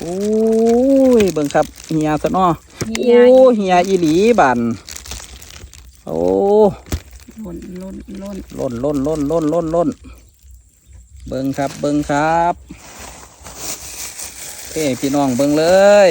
โอ้ยเบิ่งครับเฮียซะเนาะเฮีโอ้ยเฮียอีหลีบันโอ้ล้นล้นล้นล่นล่นล่นล่นล่นล่นเบิ่งครับเบิ่งครับเอ้พี่น้องเบิ่งเลย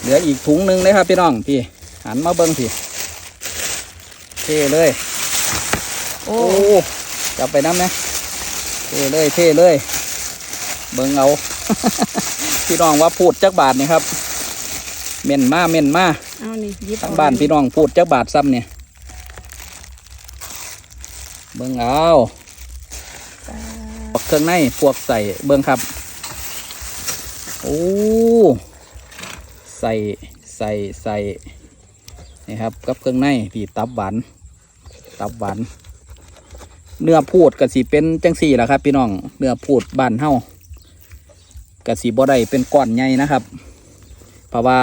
เหลืออีกถุงหนึ่งเลยครับพี่น้องพี่หันมาเบิ่งพี่เท่เลย โอ้โอ้จับไปน้ำนะเท่เลยเท่เลย เบิ่งเอา พี่น้องว่าพูดจักบาทนี่ครับ เม่นมาเม่นมาเอานี่หยิบทางบ้านพี่น้องพูดจักบาทซ้ำเนี่ยเบิ่งเอาพวกเครื่องในพวกใส่เบิ่งครับ โอ้ใส่ใส่ใส่นี่ครับ กับเครื่องในพี่ตับหวานตับหวานเนื้อพูดกะสีเป็นจังสี่แหละครับ พี่น้องเนื้อพูดบ้านเฮา กะสีบ่ได้เป็นก้อนใหญ่นะครับ เพราะว่า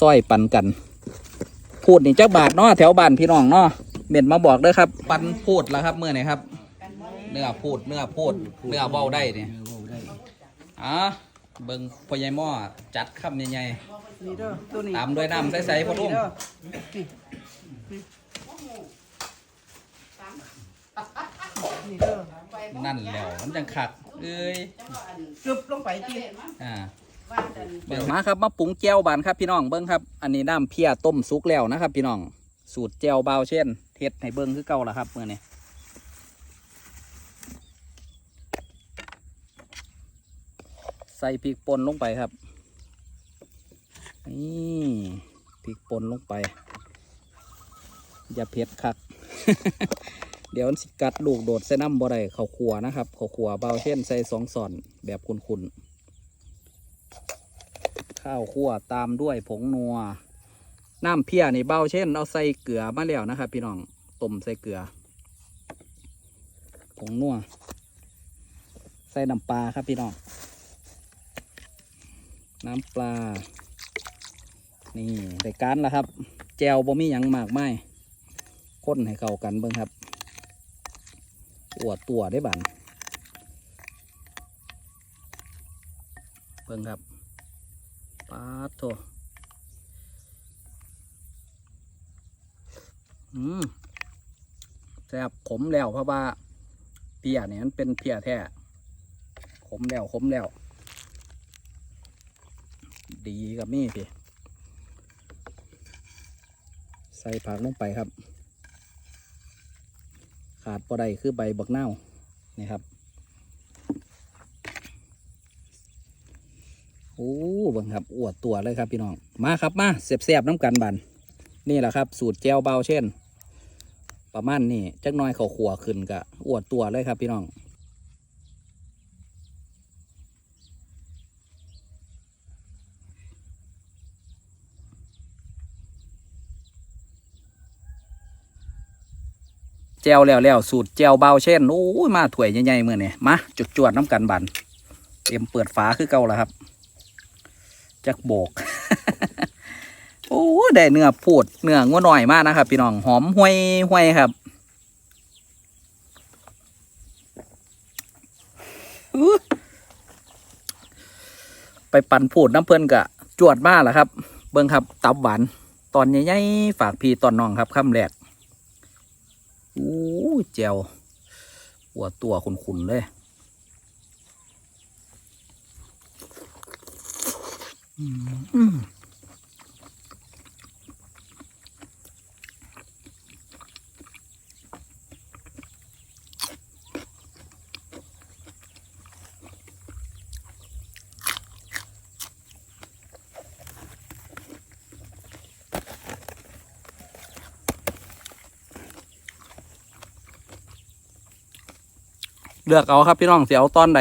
ซ้อยปันกัน พูดนี่จักบาทเนาะแถวบ้านพี่น้องเนาะเม็ดมาบอกเด้อครับ ปันพูดแล้วครับเมื่อไหร่ครับ เนื้อพูดเนื้อพูดเนื้อเว้าได้เนี่ยอะเบิ่งพ่อใหญ่หม้อจัดคำใหญ่นี่เด้อตัวนี้ๆตามด้วยน้ำใสๆพ่อทุ่มนี่เด้อนี่เด้อนั่นแหล้วมันจังคัก เอ้ยกึบลงไปที่อ่าเบิ่งมาครับมาปรุงแจ่วบานครับพี่น้องเบิ่งครับ อันนี้น้ำเพียต้มสุกแล้วนะครับ พี่น้องสูตรแจ่วเบาวเช่นเฮ็ดให้เบิ่งคือเก่าละครับเมื่อนี้ใส่พริกป่นลงไปครับนี่พริกป่นลงไป อย่าเผ็ดคัก เดี๋ยวมันสิกัดลูกโดดใส่น้ำบ่ได้เขาวขัวนะครับเขาวขัวเบาเช่นใส่สองส่อนแบบคุนๆข้าวคั่วตามด้วยผงนัว น้ำเพียนี่เบาเช่น เอาใส่เกลือมาแล้วนะครับ พี่น้องต้มใส่เกลือ ผงนัว ใส่น้ำปลาครับพี่น้อง น้ำปลา นี่ได้การแล้วครับ แจวบ่มีหยังมากไม่ข้นให้เข้ากันเบิ่งครับ อวดตัวได้บันเบิ่งครับปาดโถอืมแซ่บขมแล้วเพราะว่าเพียเนี่ยมันเป็นเพียแท้ขมแล้วขมแล้ว ดีกับนี่พี่ใส่ผักลงไปครับ ขาดปอไดคือใบบักเน่านี่ครับโอ้บังครับอวดตัวเลยครับพี่น้องมาครับมาเสียบเสียบน้ำกันบันนี่แหละครับ สูตรแจวเบาเช่น ประมาณนี้จักหน้อยเขาขัวขึ้นกะอวดตัวเลยครับพี่น้อง แจวแล้วแล้วสูตรแจวเบาเช่นโอ้ยมาถ้วยใหญ่ๆเมื่อนี่มาจุดจวดน้ำกันบันเตรียมเปิดฝาคือเก่าแล้วครับจักโบกโอ้ได้เนื้อพูดเนื้องัวหน่อยมากนะครับ พี่น้องหอมห่วยห่วยครับไปปั่นพูดน้ำเพื่อนกะจวดมากแหละครับ เบิ้งครับ ตับหวานตอนใหญ่ๆฝากพี่ตอนน้องครับคำแรก อู้เจวหัวตัวขุนๆเลยอืม เลือกเอาครับพี่น้องเสียเอาตอนไหน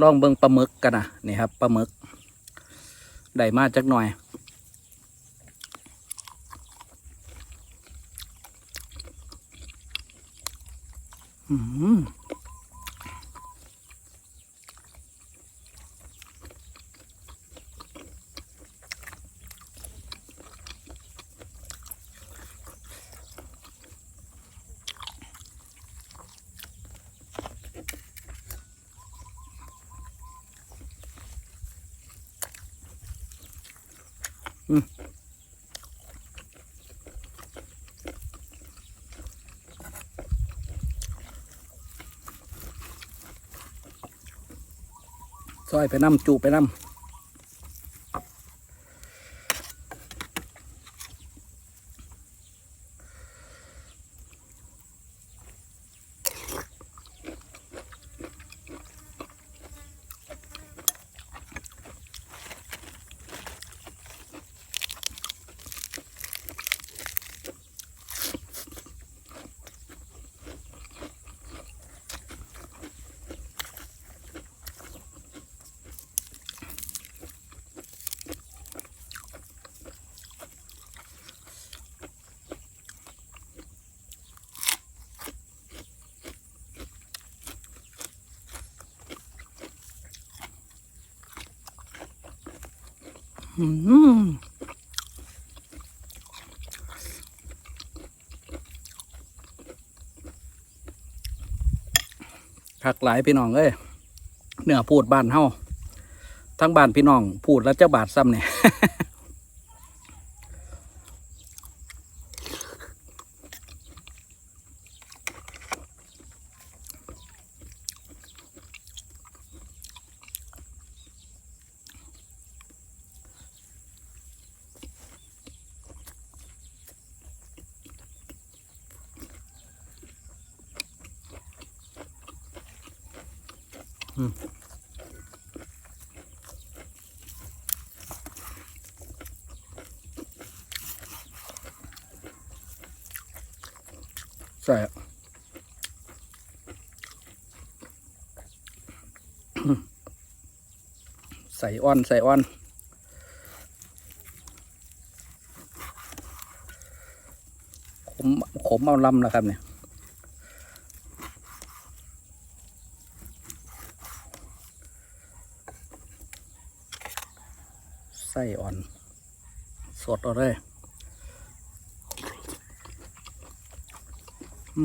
ลองเบิ้งปลาหมึกกันนะนี่ครับปลาหมึกได้มาจักหน่อย อืม ซอยไปน้ำจุไปน้ำ ผักหลายพี่น้องเอ้ยเนื้อพูดบ้านเฮาทั้งบ้านพี่น้องพูดแล้วเจ้าบาทซ้ำเนี่ย ใส่อะใส่อ้อน ใส่อ้อน ขม ขมเอาลำนะครับเนี่ยไส้อ่อน สดเอาเลยอืม ขม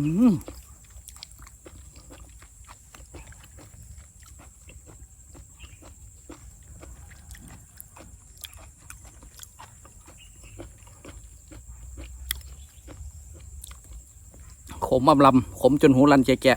อำลำขมจนหูรันแจะ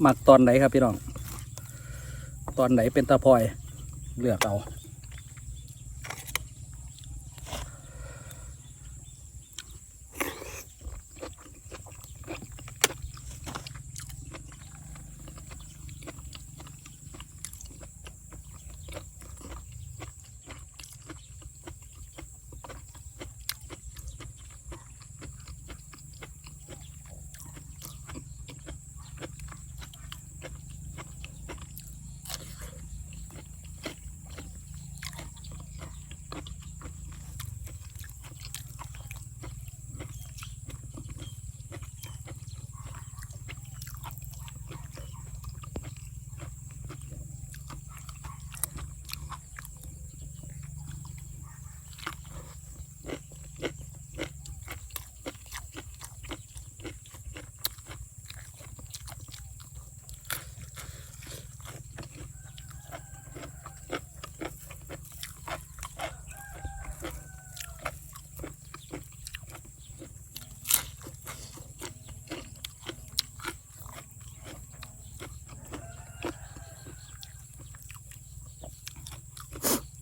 หมักตอนไหนครับพี่น้อง ตอนไหนเป็นตะพลอยเลือกเอา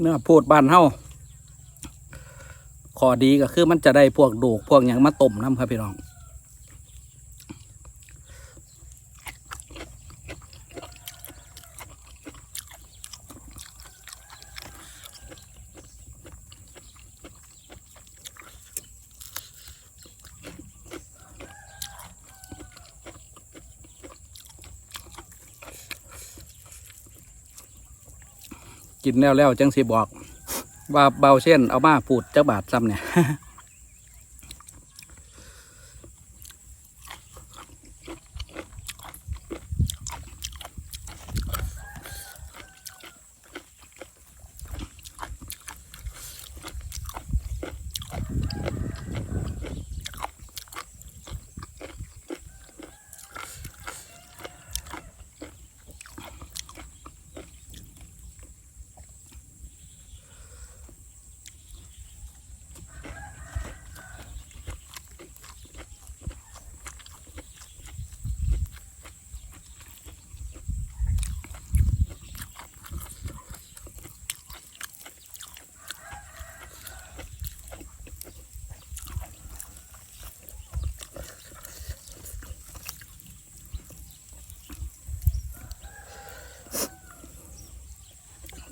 เนื้อโพดบ้านเฮาขอดีก็คือมันจะได้พวกดูกพวกอย่างมาต้มน้ำครับพี่น้อง กินแล้วแล้วจังสิบอก ว่าเบาเช่นเอามาปูดจักบาทซ้ำเนี่ย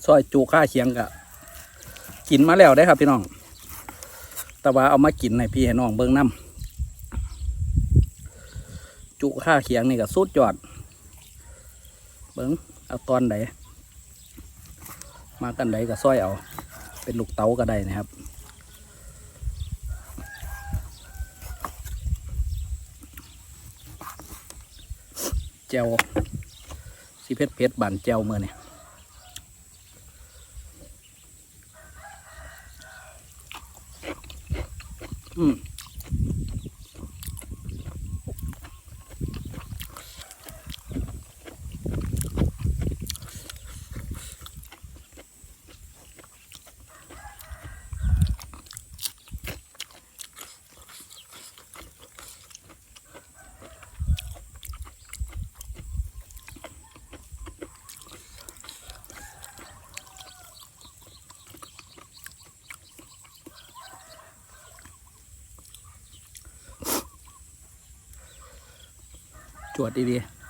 ซอยจูข้าเคียงกะกินมาแล้วได้ครับพี่น้อง แต่ว่าเอามากินในพี่ให้น้องเบิ้งน้ำจุข้าเคียงนี่ก็สุดยอด เบิ้งเอาตอนไหนมากันไหนก็ซอยเอา เป็นลูกเต๋าก็ได้นะครับแจวสิเพชรเพชรบานแจวเมื่อนี่อื จวดดีๆ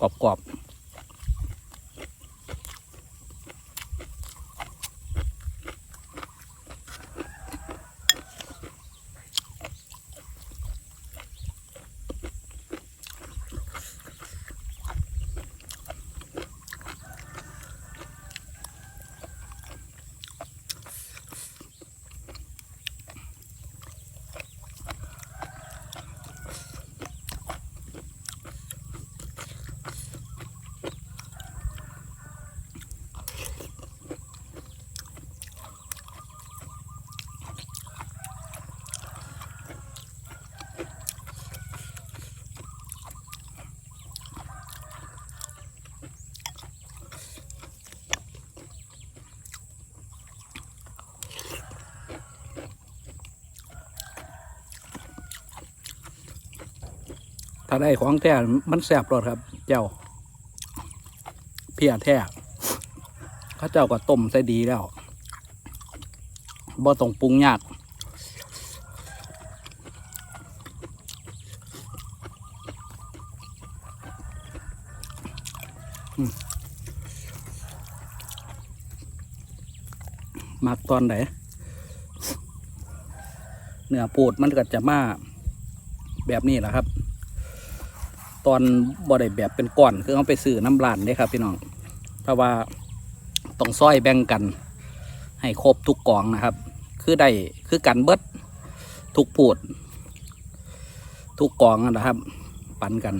กรอบๆ ถ้าได้ของแท้มันแสบรสครับ เจ้า เพียแท้เข้าเจ้าก็ต้มใส่ดีแล้วบ่ต้องปรุงยากมมักตอนไหนเนื้อปูดมันก็จะมาแบบนี้แหละครับ ตอนบ่ได้แบบเป็นก้อนคือเอาไปซื้อน้ำร้านเด้ครับ พี่น้อง เพราะว่าต้องซอยแบ่งกัน ให้ครบทุกกล่องนะครับ คือได้คือกันเบิดทุกปูด ทุกกล่องนะครับ ปันกัน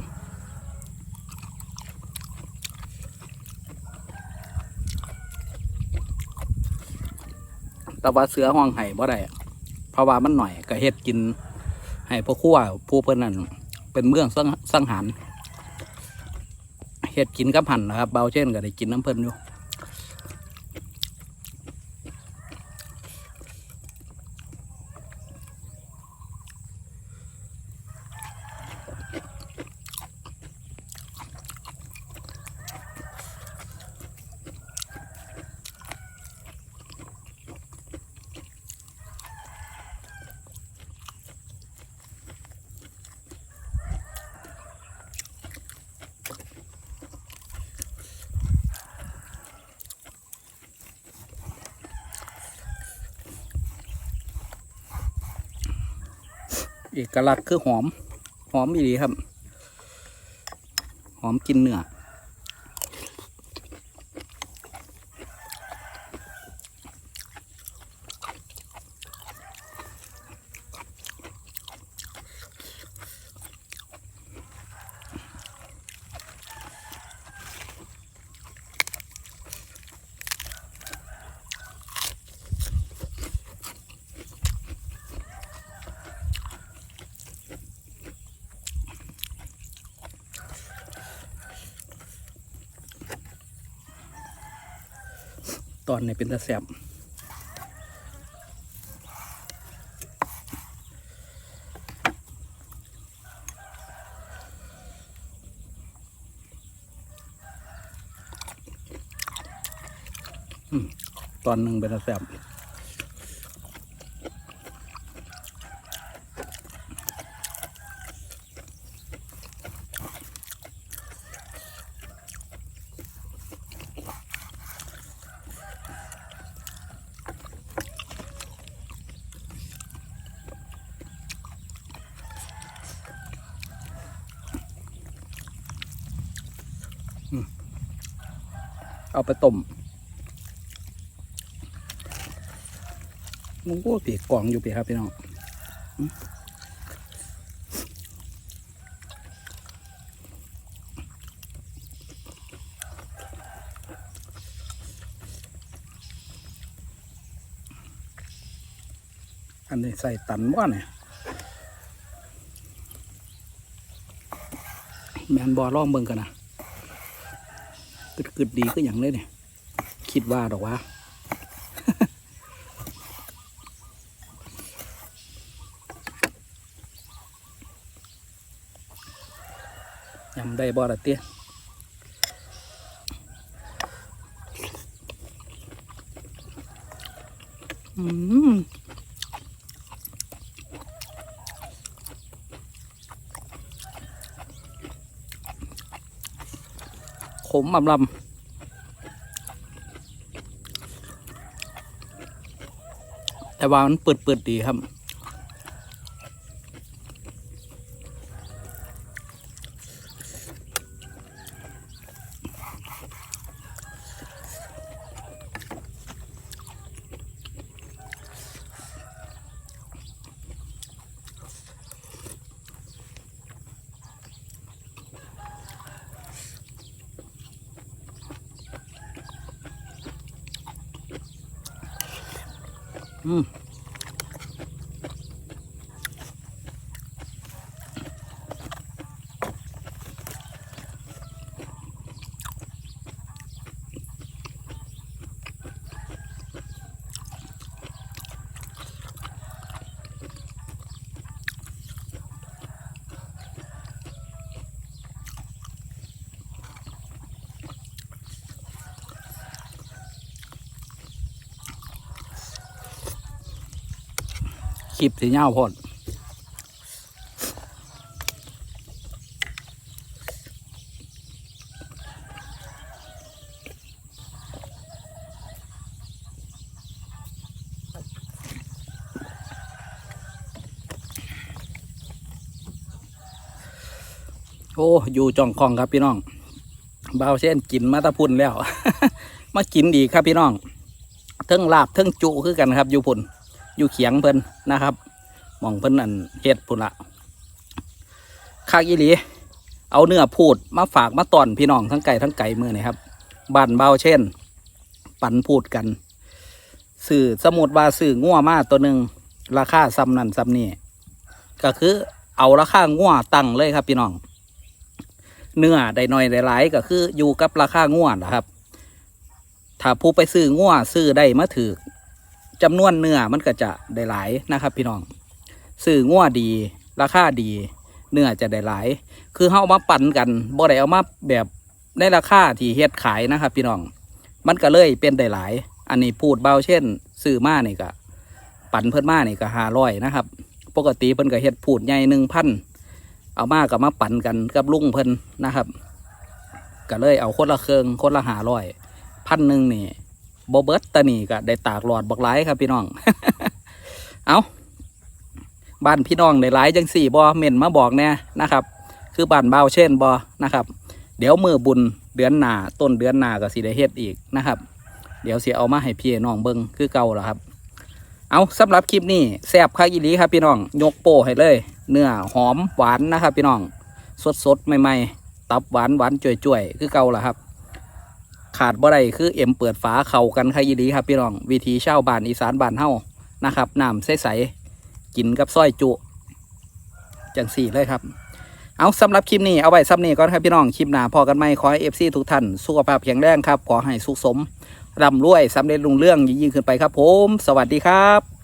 แต่ว่าเสือห้องไห้บ่ได้เพราะว่ามันหน่อยก็เฮ็ดกิน ให้พ่อครัวผู้เพิ่นนั่น เป็นเมืองสังสังหารเห็ดกินกับหั่นนะครับเบาเช่นก็ได้กินน้ำเพิ่นอยู่ เอกลักษณ์คือหอม หอมอีดีครับ หอมกินเนื้อ ตอนนี้เป็นตะแสบตอนหนึ่งเป็นตะแสบ เอาไปต้มมึงก็ปีกกล่องอยู่ปีครับพี่น้องอันนี้ใส่ตันบ่เนี่ยแมนบอล่องเบิ่งกันนะ กึดกึดดีก็อย่างเลยเนี่ย คิดว่าดอกว่ายำได้บ่ละเตี้ยอืม ขมอำลำแต่ว่ามันเปิดเปิดๆดีครับ คลิปสีเงาวโพดโอ้อยู่จ่องคองครับพี่น้องเบาเส้นกินมาตะพุนแล้ว มากินดีครับพี่น้องเทิงลาบเทิงจุคือกันครับอยู่พุ่น อยู่เขียงเพิ่นนะครับมองเพิ่นนั่นเฮ็ดพุ่นละคากอีหลี เอาเนื้อพูดมาฝากมาตอนพี่น้องทั้งไก่ทั้งไก่มือนี่ครับบ้านเบาเช่น ปันพูดกันสื่อสมุดว่าสื่อง่วมาตัวหนึ่งราคาซ้ำนั่นซ้ำนี่ก็คือเอาราคาง่วตั้งเลยครับพี่น้อง เนื้อได้น้อยได้หลายก็คืออยู่กับราคาง่วนะครับ ถ้าผู้ไปซื้อง่วซื้อได้มาถือ จำนวนเนื้อมันก็จะได้หลายนะครับ พี่น้องซื้อง่วดี ราคาดี เนื้อจะได้หลาย คือเฮามาปั่นกันบ่ได้เอามาแบบในราคาที่เฮ็ดขายนะครับ พี่น้อง มันก็เลยเป็นได้หลาย อันนี้พูดเบาเช่นซื้อมานี่ก็ปั่นเพิ่นมานี่ก็ห้าร้อยนะครับ ปกติเพิ่นก็เฮ็ดพูดใหญ่หนึ่งพันเอามากับมาปั่นกันกับลุงเพิ่นนะครับก็เลยเอาคนละเครื่องคนละหาร้อยพันหนึ่งนี่ บเบิร์ตตานีก็ได้ตากหลอดบักหลายครับพี่น้อง เอาบ้านพี่น้องในหลายจังสี่บอเม่นมาบอกแน่นะครับ คือบ้านเบาเช่นบอนะครับ เดี๋ยวมือบุญเดือนหนาต้นเดือนหนาก็สิได้เฮ็ดอีกนะครับ เดี๋ยวเสิเอามาให้พี่น้องเบิ่งคือเก่าแล้วครับ เอาสำหรับคลิปนี้แซ่บคักอีหลีครับพี่น้องยกโป้ให้เลย เนื้อหอมหวานนะครับ พี่น้องสดสดๆใหม่ๆตับหวานหวานจ่วยๆคือเก่าแล้วครับ ขาดบ่ได้คือเอ็มเปิดฝาเข่ากันคักอีดีครับพี่น้อง วิธีชาวบ้านอีสานบ้านเฮานะครับน้ำใสๆกินกับส้อยจุ จังสี่เลยครับ เอาสำหรับคลิปนี้เอาไว้ซ้ำนี้ก่อนครับพี่น้องคลิปหน้าพอกันไหมขอให้เอฟซีทุกท่านสุขภาพแข็งแรงครับ ขอให้สุขสมร่ำรวยสำเร็จรุ่งเรื่องยิ่งขึ้นไปครับผม สวัสดีครับ